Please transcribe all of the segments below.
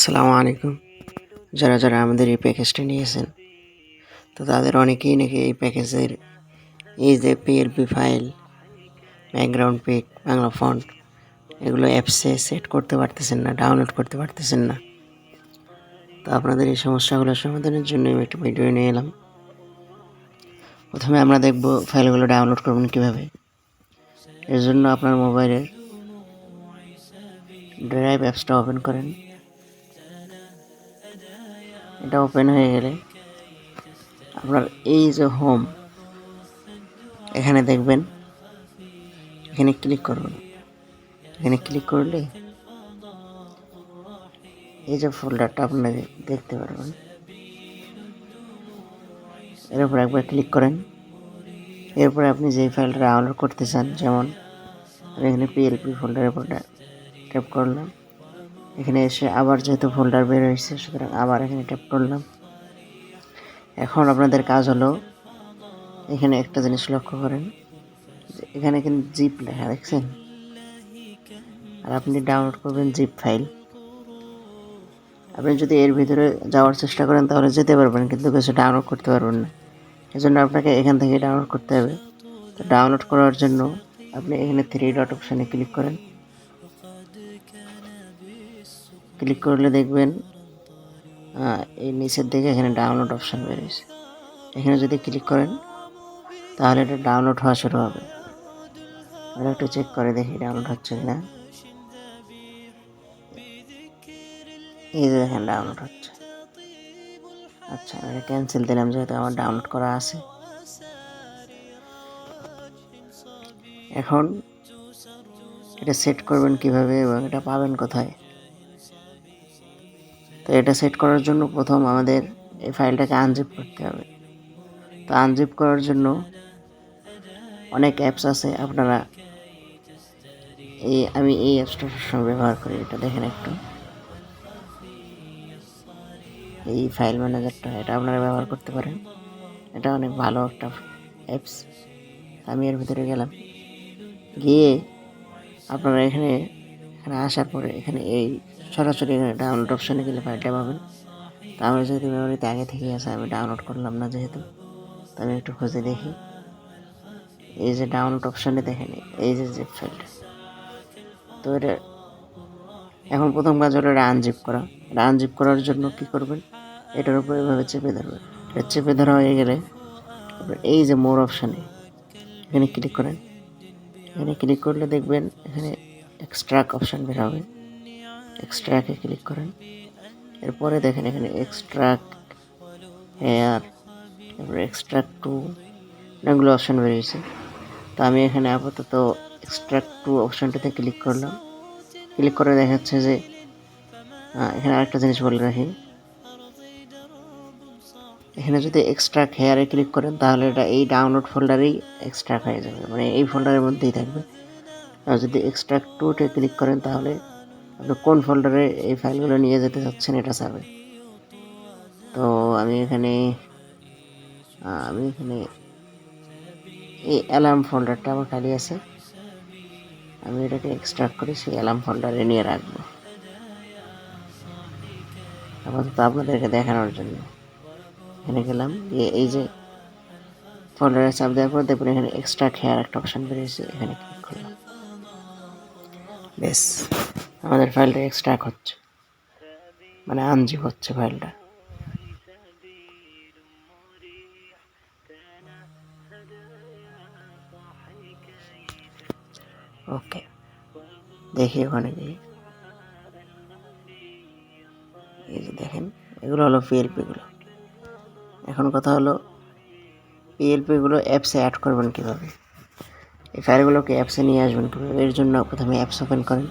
আসসালামু আলাইকুম। যারা যারা আমাদের এই প্যাকেজটা নিয়েছেন, তো তাদের অনেকেই নাকি এই প্যাকেজের এই যে PLP file background pic Bangla font এগুলো অ্যাপসে সেট করতে পারতেছেন না ডাউনলোড করতে পারতেছেন না। তো আপনাদের এই সমস্যাগুলো সমাধানের জন্য আমি একটা ভিডিও নিয়ে এলাম। প্রথমে আমরা দেখব ফাইলগুলো ডাউনলোড করবেন কীভাবে। এর জন্য আপনার মোবাইলের ড্রাইভ অ্যাপসটা ওপেন করেন। এটা ওপেন হয়ে গেলে আপনার এই যে হোম এখানে দেখবেন, এখানে ক্লিক করবেন। এখানে ক্লিক করলে এই যে ফোল্ডারটা আপনারা দেখতে পারবেন। এর উপর একবার ক্লিক করেন। এরপরে আপনি যেই ফাইলটা ডাউনলোড করতে চান, যেমন আমি এখানে পিএলপি ফোল্ডারের উপর ট্যাপ করলাম। এখানে এসে আবার যেহেতু ফোল্ডার বের হয়েছে, সুতরাং আবার এখানে ট্যাপ করলাম। এখন আপনাদের কাজ হলো, এখানে একটা জিনিস লক্ষ্য করেন এখানে কিন্তু জিপ লেখা, দেখছেন? আর আপনি ডাউনলোড করবেন জিপ ফাইল আপনি যদি এর ভিতরে যাওয়ার চেষ্টা করেন, তাহলে যেতে পারবেন, কিন্তু কিছু ডাউনলোড করতে পারবেন না। এজন্য আপনাকে এখান থেকে ডাউনলোড করতে হবে। তো ডাউনলোড করার জন্য আপনি এখানে থ্রি ডট অপশানে ক্লিক করেন। ক্লিক করলে দেখবেন এই নিচের দিকে এখানে ডাউনলোড অপশান বেরিয়েছে। এখানে যদি ক্লিক করেন, তাহলে এটা ডাউনলোড হওয়া শুরু হবে। আমরা একটু চেক করে দেখি ডাউনলোড হচ্ছে কি না এই যে দেখেন ডাউনলোড হচ্ছে। আচ্ছা এটা ক্যান্সেল দিলাম যেহেতু আমার ডাউনলোড করা আছে। এখন এটা সেট করবেন কীভাবে এবং এটা পাবেন কোথায়? তো এটা সেট করার জন্য প্রথম আমাদের এই ফাইলটাকে আনজিপ করতে হবে। তো আনজিপ করার জন্য অনেক অ্যাপস আছে, আপনারা এই আমি এই অ্যাপসটা সবসময় ব্যবহার করি, এটা দেখেন একটু। এই ফাইল ম্যানেজারটা এটা আপনারা ব্যবহার করতে পারেন। এটা অনেক ভালো একটা অ্যাপস আমি এর ভিতরে গেলাম। গিয়ে আপনারা এখানে এখানে আসার পরে এখানে এই সরাসরি ডাউনলোড অপশানে গেলে ফাইলটা পাবেন। তো আমার যেহেতু মেমোরিতে আগে থেকেই আছে, আমি ডাউনলোড করলাম না যেহেতু। তো আমি একটু খুঁজে দেখি। এই যে ডাউনলোড অপশানে দেখেন, এই যে জিপ ফাইলটা তো এটা এখন প্রথম কাজ হলো এটা আনজিপ করা। এটা আনজিপ করার জন্য কী করবেন? এটার উপর এভাবে চেপে ধরবেন। এটা চেপে ধরা হয়ে গেলে এই যে মোর অপশানে এখানে ক্লিক করেন। এখানে ক্লিক করলে দেখবেন এখানে এক্সট্রাক অপশান বের হবে। এক্সট্রাকে ক্লিক করেন। এরপরে দেখেন এখানে এক্সট্রাক হেয়ার তারপরে এক্সট্রাক্ট টু অনেকগুলো অপশান বেরিয়েছে। তো আমি এখানে আপাতত এক্সট্রাক্ট টু অপশানটাতে ক্লিক করলাম। ক্লিক করে দেখা যাচ্ছে যে এখানে আরেকটা জিনিস বলে রাখি। এখানে যদি এক্সট্রাক্ট হেয়ারে ক্লিক করেন, তাহলে এটা এই ডাউনলোড ফোল্ডারেই এক্সট্রাক্ট হয়ে যাবে। মানে এই ফোল্ডারের মধ্যেই থাকবে। আর যদি এক্সট্রাক্ট টুতে ক্লিক করেন, তাহলে আপনি কোন ফোল্ডারে এই ফাইলগুলো নিয়ে যেতে চাচ্ছেন এটা চাবে তো আমি এখানে আমি এখানে এই অ্যালার্ম ফোল্ডারটা আমার খালি আছে। আমি এটাকে এক্সট্রাক্ট করে সেই অ্যালার্ম ফোল্ডারে নিয়ে রাখব। আপাতত আপনাদেরকে দেখানোর জন্য। এখানে গেলাম গিয়ে এই যে ফোল্ডারে চাপ দেওয়ার পর দেখুন এখানে এক্সট্রা খেয়ার একটা অপশান বেরিয়েছে। এখানে ক্লিক করলাম। বেশ। আমাদের ফাইলটা এক্সট্রাক হচ্ছে। মানে আনজিপ হচ্ছে ফাইলটা ওকে, দেখি ওখানে যে। দেখেন, এগুলো হলো পিএলপিগুলো এখন কথা হলো পিএলপিগুলো অ্যাপসে অ্যাড করবেন কীভাবে? এই ফাইলগুলোকে অ্যাপসে নিয়ে আসবেন কীভাবে? এর জন্য প্রথমে অ্যাপস ওপেন করেন।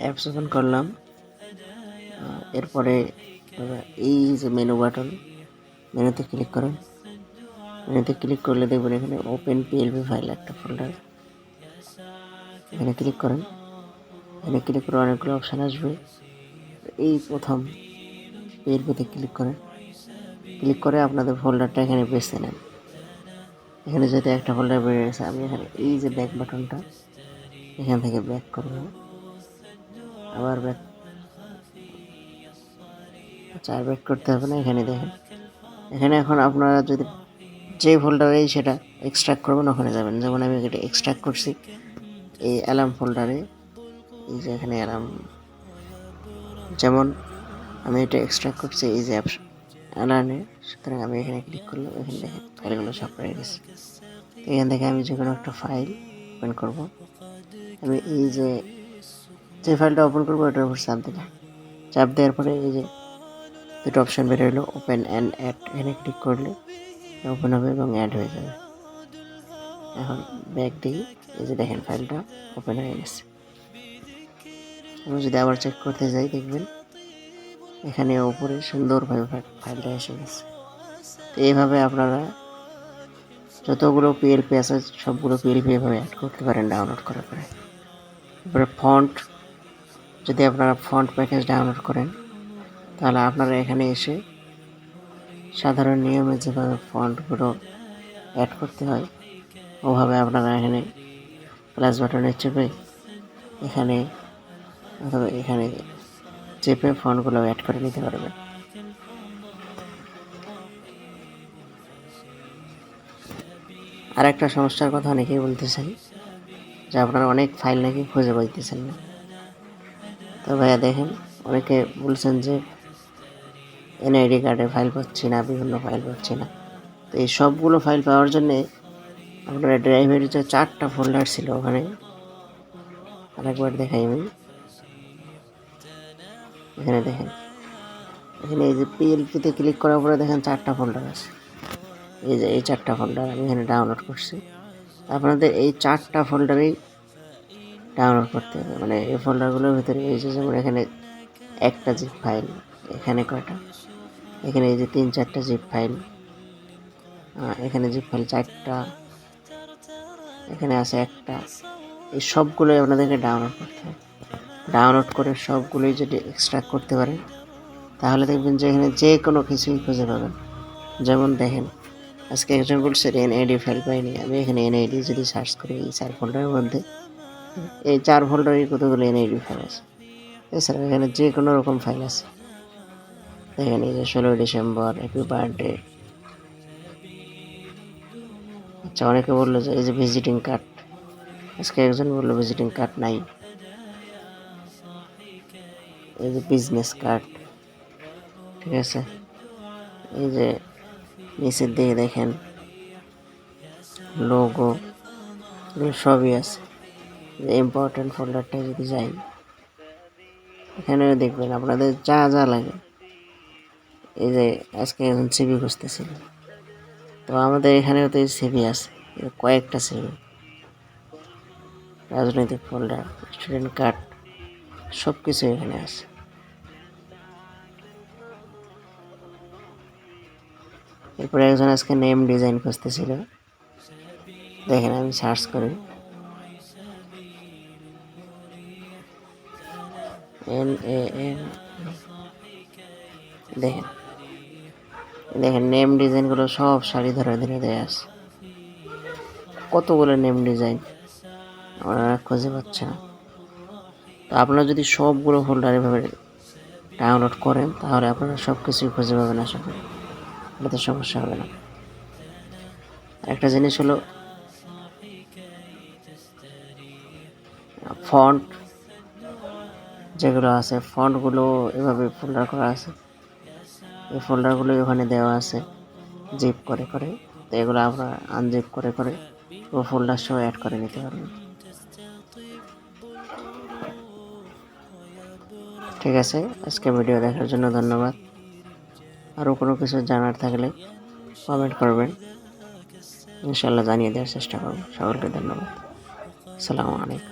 অ্যাপস ওপেন করলাম এরপরে এই যে মেনু বাটন মেনুতে ক্লিক করেন। মেনুতে ক্লিক করলে দেখবেন এখানে ওপেন পিএলপি ফাইল একটা ফোল্ডার এখানে ক্লিক করেন। এখানে ক্লিক করে অনেকগুলো অপশান আসবে। এই প্রথম পিএলপিতে ক্লিক করেন। ক্লিক করে আপনাদের ফোল্ডারটা এখানে বেছে নেন। এখানে যদি একটা ফোল্ডার বেড়ে গেছে, আমি এখানে এই যে ব্যাক বাটনটা এখান থেকে ব্যাক করব। আবার ব্যাক আর ব্যাক করতে হবে না, এখানে দেখেন। এখানে এখন আপনারা যদি যে ফোল্ডারেই সেটা এক্সট্রাক্ট করবেন, ওখানে যাবেন। যেমন আমি এটা এক্সট্রাক্ট করছি, এই অ্যালার্ম ফোল্ডারে এই যে এখানে অ্যালার্ম যেমন আমি এটা এক্সট্রাক্ট করছি, এই যে অ্যাপস অ্যালার্মে সুতরাং আমি এখানে ক্লিক করলাম, এখানে দেখে ফাইলগুলো সব রয়ে গেছে। এখান থেকে আমি যে কোনো একটা ফাইল ওপেন করব। আমি এই যে যে ফাইলটা ওপেন করব ওটার উপর চাপ দিলাম। চাপ দেওয়ার পরে এই যে দুটো অপশান বের হলো ওপেন অ্যান্ড অ্যাড এখানে ক্লিক করলে ওপেন হবে এবং অ্যাড হয়ে যাবে। এখন ব্যাক দিই, এই যে দেখেন ফাইলটা ওপেন হয়ে গেছে। আমি যদি আবার চেক করতে যাই, দেখবেন এখানে ওপরে সুন্দরভাবে ফাইলটা এসে গেছে। তো এইভাবে আপনারা যতগুলো পিএলপি আছে, সবগুলো পিএলপি এভাবে অ্যাড করতে পারেন ডাউনলোড করার পরে। এবারে ফন্ট যদি আপনারা ফন্ট প্যাকেজ ডাউনলোড করেন, তাহলে আপনারা এখানে এসে সাধারণ নিয়মে যেভাবে ফন্টগুলো অ্যাড করতে হয়, ওভাবে আপনারা এখানে প্লাস বাটনে চেপে এখানে অথবা এখানে চেপে ফন্টগুলো অ্যাড করে নিতে পারবেন। আর একটা সমস্যার কথা অনেকেই বলতে চাই যে আপনারা অনেক ফাইল নাকি খুঁজে পাইতেছেন না। তো ভাইয়া দেখেন, অনেকে বলছেন যে এনআইডি কার্ডের ফাইল পাচ্ছি না, বিভিন্ন ফাইল পাচ্ছি না। তো এই সবগুলো ফাইল পাওয়ার জন্যে আপনার ড্রাইভের যে চারটা ফোল্ডার ছিল ওখানে, আরেকবার দেখাই আমি। এখানে দেখেন, এখানে এই যে পিএলপিতে ক্লিক করার পরে দেখেন চারটা ফোল্ডার আছে। এই যে এই চারটা ফোল্ডার আমি এখানে ডাউনলোড করছি। আপনাদের এই চারটা ফোল্ডারেই ডাউনলোড করতে হবে। মানে এই ফোল্ডারগুলোর ভিতরে এই যে যেমন এখানে একটা জিপ ফাইল এখানে কয়টা? এখানে এই যে তিন চারটা জিপ ফাইল এখানে জিপ ফাইল চারটা, এখানে আছে একটা। এই সবগুলোই আপনাদেরকে ডাউনলোড করতে হবে। ডাউনলোড করে সবগুলোই যদি এক্সট্রাক্ট করতে পারেন, তাহলে দেখবেন যে এখানে যে কোনো কিছুই খুঁজে পাবেন। যেমন দেখেন, আজকে একজন বলছে এনআইডি ফাইল পাইনি। আমি এখানে এনআইডি যদি সার্চ করি, এই চার ফোল্ডারের মধ্যে এই চার ফোল্ডারে কতগুলো এনআইডি ফাইল আছে। এছাড়া এখানে যে কোনো রকম ফাইল আছে। এই যে ষোলোই ডিসেম্বর হ্যাপি বার্থডে আচ্ছা অনেকে বলল যে এই যে ভিজিটিং কার্ড আজকে একজন বলল ভিজিটিং কার্ড নাই। এই যে বিজনেস কার্ড ঠিক আছে? এই যে নিচের দিকে দেখেন। লোগো সবই আছে। ইম্পর্টেন্ট ফোল্ডারটা যদি যাই, এখানেও দেখবেন আপনাদের যা যা লাগে। এই যে আজকে এখন সিবি খুঁজতেছিল। তো আমাদের এখানেও তো সিবি আছে কয়েকটা সিবি রাজনৈতিক ফোল্ডার স্টুডেন্ট কার্ড সব কিছু এখানে আছে। এরপরে একজন আজকে নেম ডিজাইন খুঁজতেছিল। দেখেন আমি সার্চ করি। এন এ এন দেখেন দেখেন নেম ডিজাইনগুলো সব শাড়ি ধরে ধরে দেয়া আছে। কতগুলো নেম ডিজাইন আমরা খুঁজে পাচ্ছে না। তো আপনারা যদি সবগুলো ফোল্ডার এভাবে ডাউনলোড করেন, তাহলে আপনারা সব কিছুই খুঁজে পাবেন আশা করি। এটাতে সমস্যা হবে না। একটা জিনিস হলো ফন্ট যেগুলো আছে, ফন্টগুলো এভাবে ফোল্ডার করা আছে। এই ফোল্ডারগুলো ওখানে দেওয়া আছে জিপ করে করে। তো এগুলো আমরা আনজিপ করে করে ও ফোল্ডার সহ অ্যাড করে নিতে পারবেন ঠিক আছে, আজকে ভিডিও দেখার জন্য ধন্যবাদ। আরও কোনো কিছু জানার থাকলে কমেন্ট করবেন। ইনশাল্লাহ জানিয়ে দেওয়ার চেষ্টা করব। সকলকে ধন্যবাদ। আসসালামু আলাইকুম।